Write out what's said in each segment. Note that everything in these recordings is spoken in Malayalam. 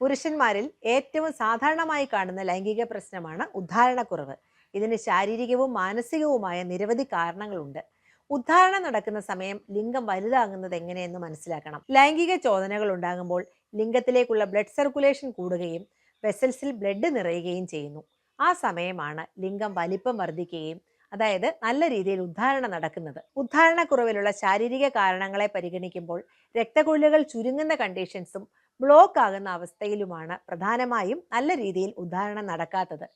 പുരുഷന്മാരിൽ ഏറ്റവും സാധാരണമായി കാണുന്ന ലൈംഗിക പ്രശ്നമാണ് ഉദ്ധാരണക്കുറവ്. ഇതിന് ശാരീരികവും മാനസികവുമായ നിരവധി കാരണങ്ങളുണ്ട്. ഉദ്ധാരണം നടക്കുന്ന സമയം ലിംഗം വലുതാകുന്നത് എങ്ങനെയെന്ന് മനസ്സിലാക്കണം. ലൈംഗിക ചോദനകൾ ഉണ്ടാകുമ്പോൾ ലിംഗത്തിലേക്കുള്ള ബ്ലഡ് സർക്കുലേഷൻ കൂടുകയും വെസൽസിൽ ബ്ലഡ് നിറയുകയും ചെയ്യുന്നു. ആ സമയമാണ് ലിംഗം വലിപ്പം വർദ്ധിക്കുകയും അതായത് നല്ല രീതിയിൽ ഉദ്ധാരണ നടക്കുന്നത്. ഉദ്ധാരണക്കുറവിലുള്ള ശാരീരിക കാരണങ്ങളെ പരിഗണിക്കുമ്പോൾ രക്തക്കുഴലുകൾ ചുരുങ്ങുന്ന കണ്ടീഷൻസും ബ്ലോക്ക് ആകുന്ന അവസ്ഥയിലുമാണ് പ്രധാനമായും നല്ല രീതിയിൽ ഉദ്ധാരണം നടക്കാത്തത്.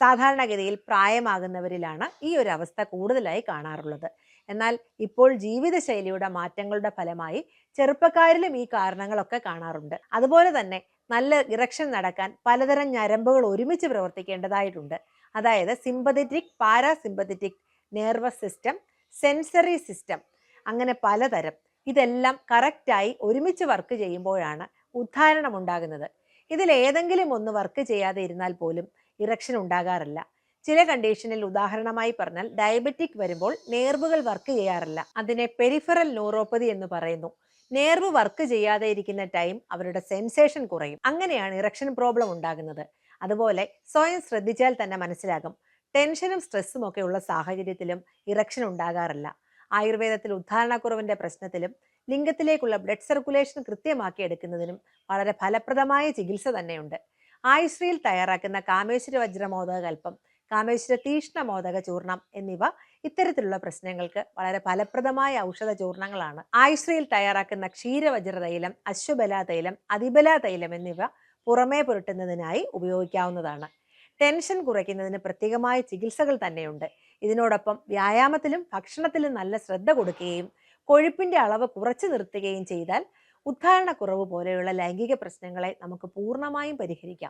സാധാരണഗതിയിൽ പ്രായമാകുന്നവരിലാണ് ഈ ഒരു അവസ്ഥ കൂടുതലായി കാണാറുള്ളത്. എന്നാൽ ഇപ്പോൾ ജീവിതശൈലിയുടെ മാറ്റങ്ങളുടെ ഫലമായി ചെറുപ്പക്കാരിലും ഈ കാരണങ്ങളൊക്കെ കാണാറുണ്ട്. അതുപോലെ തന്നെ നല്ല ഇറക്ഷൻ നടക്കാൻ പലതരം ഞരമ്പുകൾ ഒരുമിച്ച് പ്രവർത്തിക്കേണ്ടതായിട്ടുണ്ട്. അതായത് sympathetic parasympathetic nervous system sensory system അങ്ങനെ പലതരം. ഇതെല്ലാം കറക്റ്റായി ഒരുമിച്ച് വർക്ക് ചെയ്യുമ്പോഴാണ് ഉദ്ധാരണം ഉണ്ടാകുന്നത് ഇതിൽ ഏതെങ്കിലും ഒന്ന് വർക്ക് ചെയ്യാതെ ഇരുന്നാൽ പോലും ഇറക്ഷൻ ഉണ്ടാകാറില്ല. ചില കണ്ടീഷനിൽ ഉദാഹരണമായി പറഞ്ഞാൽ ഡയബറ്റിക് വരുമ്പോൾ നേർവുകൾ വർക്ക് ചെയ്യാറില്ല. അതിനെ പെരിഫറൽ ന്യൂറോപ്പതി എന്ന് പറയുന്നു. നേർവ് വർക്ക് ചെയ്യാതെ ഇരിക്കുന്ന ടൈം അവരുടെ സെൻസേഷൻ കുറയും. അങ്ങനെയാണ് ഇറക്ഷൻ പ്രോബ്ലം ഉണ്ടാകുന്നത്. അതുപോലെ സ്വയം ശ്രദ്ധിച്ചാൽ തന്നെ മനസ്സിലാകും. ടെൻഷനും സ്ട്രെസ്സും ഒക്കെ ഉള്ള സാഹചര്യത്തിലും ഇറക്ഷൻ ഉണ്ടാകാറില്ല. ആയുർവേദത്തിൽ ഉദ്ധാരണക്കുറവിന്റെ പ്രശ്നത്തിലും ലിംഗത്തിലേക്കുള്ള ബ്ലഡ് സർക്കുലേഷൻ കൃത്യമാക്കി എടുക്കുന്നതിനും വളരെ ഫലപ്രദമായ ചികിത്സ തന്നെയുണ്ട്. ആയുശ്രീയിൽ തയ്യാറാക്കുന്ന കാമേശ്വര വജ്രമോദക കൽപ്പം കാമേശ്വര തീഷ്ണ മോദക ചൂർണം എന്നിവ ഇത്തരത്തിലുള്ള പ്രശ്നങ്ങൾക്ക് വളരെ ഫലപ്രദമായ ഔഷധ ചൂർണങ്ങളാണ്. ആയുശ്രീയിൽ തയ്യാറാക്കുന്ന ക്ഷീരവജ്ര തൈലം അശ്വബല തൈലം അതിബല തൈലം എന്നിവ പുറമേ പുരട്ടുന്നതിനായി ഉപയോഗിക്കാവുന്നതാണ്. ടെൻഷൻ കുറയ്ക്കുന്നതിന് പ്രത്യേകമായ ചികിത്സകൾ തന്നെയുണ്ട്. ഇതിനോടൊപ്പം വ്യായാമത്തിലും ഭക്ഷണത്തിലും നല്ല ശ്രദ്ധ കൊടുക്കുകയും കൊഴുപ്പിന്റെ അളവ് കുറച്ചു നിർത്തുകയും ചെയ്താൽ ഉദ്ധാരണക്കുറവ് പോലെയുള്ള ലൈംഗിക പ്രശ്നങ്ങളെ നമുക്ക് പൂർണമായും പരിഹരിക്കാം.